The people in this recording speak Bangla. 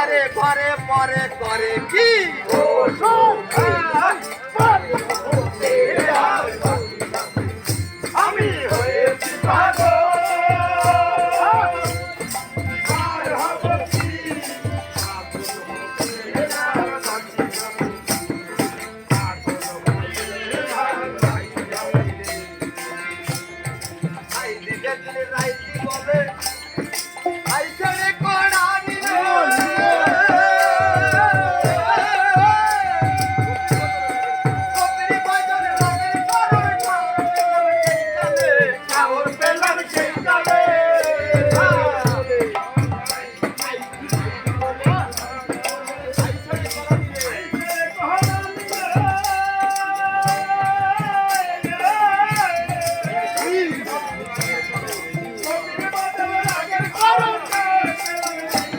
ঘরে ঘরে মরে করে কি আমি হয়েছি